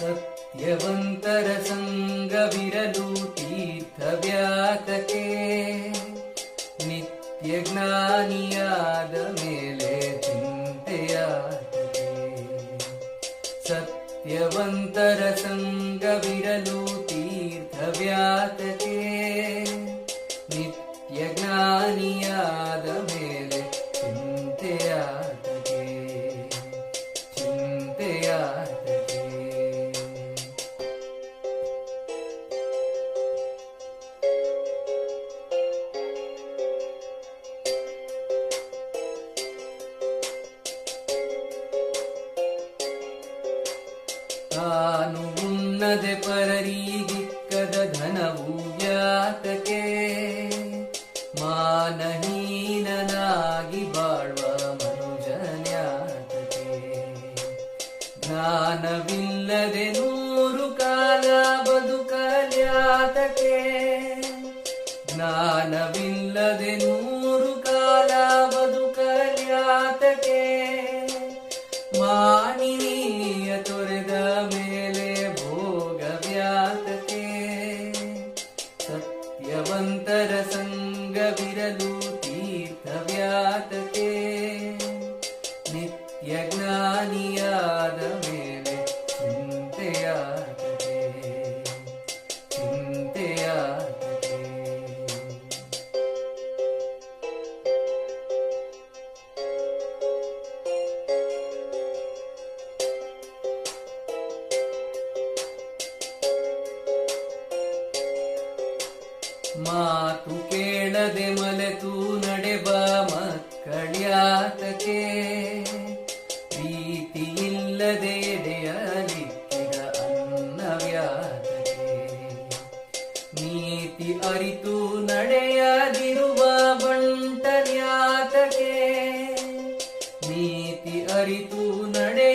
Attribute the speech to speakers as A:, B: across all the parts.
A: ಸತ್ಯವಂತರ ಸಂಗವಿರಲು ತೀರ್ಥವ್ಯಾತಕೆ ನಿತ್ಯ ಜ್ಞಾನಿಯಾದ ತಾನು ಉನ್ನದೆ ಪರರಿಗಿಕ್ಕದ ಧನವು ಯಾತಕೆ ಮಾನಹೀನನಾಗಿ ಬಾಳುವ ಮನುಜನ್ಯಾತಕೆ ಜ್ಞಾನವಿಲ್ಲದೆ ನೂರು ಕಾಲ ಬದುಕಲ್ಯಾತಕೆ ಜ್ಞಾನವಿಲ್ಲದೆ ನೂರು ಜ್ಞಾನಿಯಾದ ಮೇಲೆ ಚಿಂತೆಯಾತಕೆ ಚಿಂತೆಯಾತಕೆ ಮಾತು ಕೇಳದೆ ಮಲೆತು ನಡೆಬ ಮಕ್ಕಳ್ಯಾತಕೆ ನೀತಿ ಅರಿತು ನಡೆಯದಿರುವ ಬಂಟನ್ಯಾತಕೆ. ನೀತಿ ಅರಿತು ನಡೆಯದಿರುವ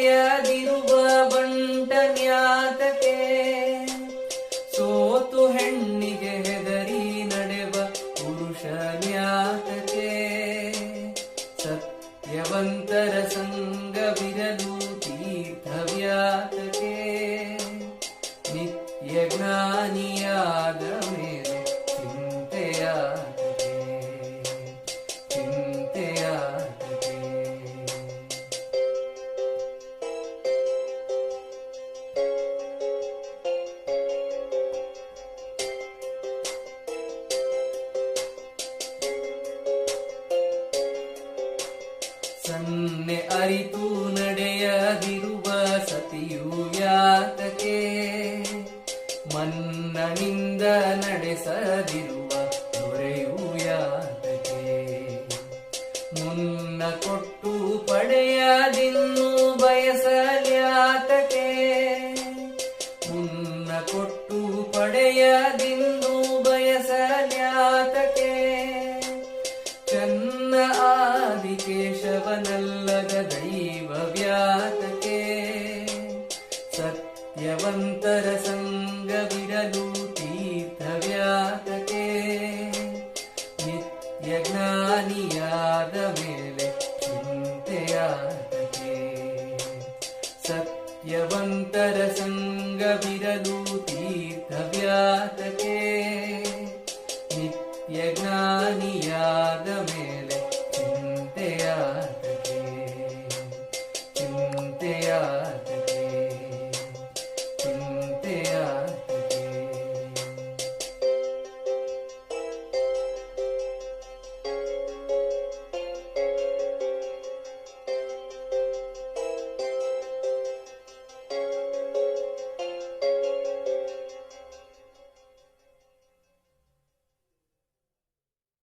A: ಸನ್ನೆ ಅರಿತು ನಡೆಯದಿರುವ ಸತಿಯು ಯಾತಕೆ ಮನ್ನನಿಂದ ನಡೆಸದಿರುವ ದೊರೆಯು ಯಾತಕೆ ಮುನ್ನ ಕೊಟ್ಟು ಪಡೆಯದಿನ್ನು ಬಯಸಲ್ಯಾತಕೆ ಮುನ್ನ ಕೊಟ್ಟು ಪಡೆಯದಿನ್ನು ಬಯಸಲ್ಯಾತಕೆ ಚನ್ನ ಆದಿಕೇಶವನಲ್ಲದ ದೈವ ವ್ಯಾತಕೆ ಸತ್ಯವಂತರ ಸಂಗವಿರಲು ತೀರ್ಥ ವ್ಯಾತಕೆ ನಿತ್ಯ ಜ್ಞಾನಿಯಾದ ಮೇಲೆ ಚಿಂತೆಯಾತಕೆ ಸತ್ಯವಂತರ ಸಂಗವಿರಲು ತೀರ್ಥವ್ಯಾತಕೆ ನಿತ್ಯ